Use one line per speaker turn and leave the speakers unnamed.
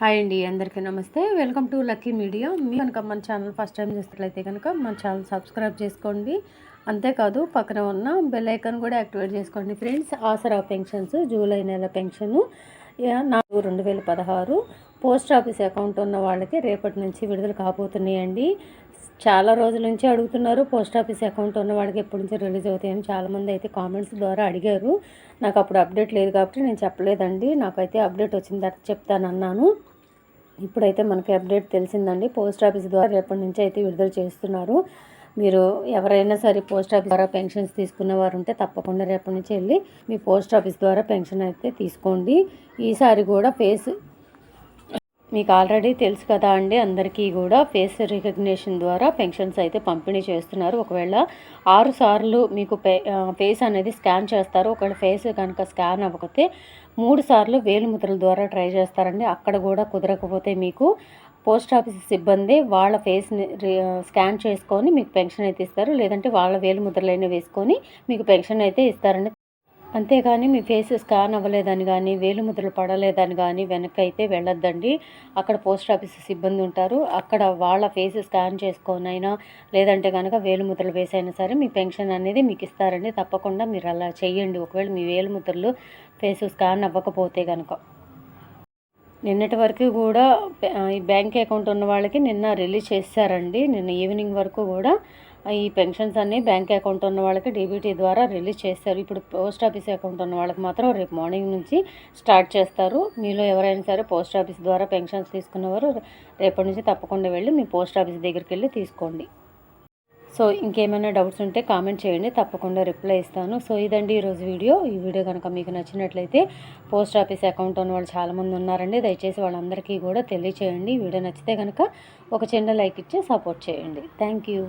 Hi అండి అందరికీ నమస్తే. వెల్కమ్ టు లక్కీ మీడియా మీ కనుక మన ఛానల్ ఫస్ట్ టైం చూస్తున్నట్లయితే కనుక మన ఛానల్ సబ్స్క్రైబ్ చేసుకోండి. అంతేకాదు పక్కన ఉన్న బెల్ ఐకాన్ కూడా యాక్టివేట్ చేసుకోండి. ఫ్రెండ్స్ ఆసరా పెన్షన్స్ జూలై నెల పెన్షను నాలుగు రెండు వేల పదహారు పోస్ట్ ఆఫీస్ అకౌంట్ ఉన్న వాళ్ళకి రేపటి నుంచి విడుదల కాబోతున్నాయండి. చాలా రోజుల నుంచి అడుగుతున్నారు. పోస్ట్ ఆఫీస్ అకౌంట్ ఉన్నవాడికి ఎప్పటి నుంచి రిలీజ్ అవుతాయని చాలామంది అయితే కామెంట్స్ ద్వారా అడిగారు. నాకు అప్పుడు అప్డేట్ లేదు కాబట్టి నేను చెప్పలేదండి. నాకైతే అప్డేట్ వచ్చిన తర్వాత చెప్తానన్నాను. ఇప్పుడైతే మనకి అప్డేట్ తెలిసిందండి. పోస్ట్ ఆఫీస్ ద్వారా రేపటి నుంచి అయితే విడుదల చేస్తున్నారు. మీరు ఎవరైనా సరే పోస్ట్ ఆఫీస్ ద్వారా పెన్షన్స్ తీసుకున్న వారు ఉంటే తప్పకుండా రేపటి నుంచి వెళ్ళి మీ పోస్ట్ ఆఫీస్ ద్వారా పెన్షన్ అయితే తీసుకోండి. ఈసారి కూడా ఫేస్ మీకు ఆల్రెడీ తెలుసు కదా అండి అందరికీ కూడా ఫేస్ రికగ్నేషన్ ద్వారా పెన్షన్స్ అయితే పంపిణీ చేస్తున్నారు. ఒకవేళ ఆరు సార్లు మీకు ఫేస్ అనేది స్కాన్ చేస్తారు. ఒకవేళ ఫేస్ కనుక స్కాన్ అవ్వకపోతే మూడు సార్లు వేలుముద్రల ద్వారా ట్రై చేస్తారండి. అక్కడ కూడా కుదరకపోతే మీకు పోస్ట్ ఆఫీస్ సిబ్బంది వాళ్ళ ఫేస్ని స్కాన్ చేసుకొని మీకు పెన్షన్ అయితే ఇస్తారు. లేదంటే వాళ్ళ వేలుముద్రలైనా వేసుకొని మీకు పెన్షన్ అయితే ఇస్తారండి. అంతేగాని మీ ఫేస్ స్కాన్ అవ్వలేదని కానీ వేలు ముద్రలు పడలేదని కానీ వెనక్కి అయితే వెళ్ళొద్దండి. అక్కడ పోస్ట్ ఆఫీస్ సిబ్బంది ఉంటారు. అక్కడ వాళ్ళ ఫేస్ స్కాన్ చేసుకొనైనా లేదంటే కనుక వేలు ముద్రలు వేసైనా సరే మీ పెన్షన్ అనేది మీకు ఇస్తారండి. తప్పకుండా మీరు అలా చెయ్యండి. ఒకవేళ మీ వేలు ముద్రలు ఫేస్ స్కాన్ అవ్వకపోతే కనుక నిన్నటి వరకు కూడా ఈ బ్యాంక్ అకౌంట్ ఉన్న వాళ్ళకి నిన్న రిలీజ్ చేశారండి. నిన్న ఈవినింగ్ వరకు కూడా ఈ పెన్షన్స్ అన్నీ బ్యాంక్ అకౌంట్ ఉన్న వాళ్ళకి డీబీటీ ద్వారా రిలీజ్ చేస్తారు. ఇప్పుడు పోస్ట్ ఆఫీస్ అకౌంట్ ఉన్న వాళ్ళకి మాత్రం రేపు మార్నింగ్ నుంచి స్టార్ట్ చేస్తారు. మీలో ఎవరైనా సరే పోస్ట్ ఆఫీస్ ద్వారా పెన్షన్స్ తీసుకున్నవారు రేపటి నుంచి తప్పకుండా వెళ్ళి మీ పోస్ట్ ఆఫీస్ దగ్గరికి వెళ్ళి తీసుకోండి. సో ఇంకేమైనా డౌట్స్ ఉంటే కామెంట్ చేయండి. తప్పకుండా రిప్లై ఇస్తాను. సో ఇదండి ఈరోజు వీడియో. ఈ వీడియో కనుక మీకు నచ్చినట్లయితే పోస్ట్ ఆఫీస్ అకౌంట్ ఉన్న వాళ్ళు చాలామంది ఉన్నారండి. దయచేసి వాళ్ళందరికీ కూడా తెలియచేయండి. వీడియో నచ్చితే కనుక ఒక చిన్న లైక్ ఇచ్చి సపోర్ట్ చేయండి. Thank you.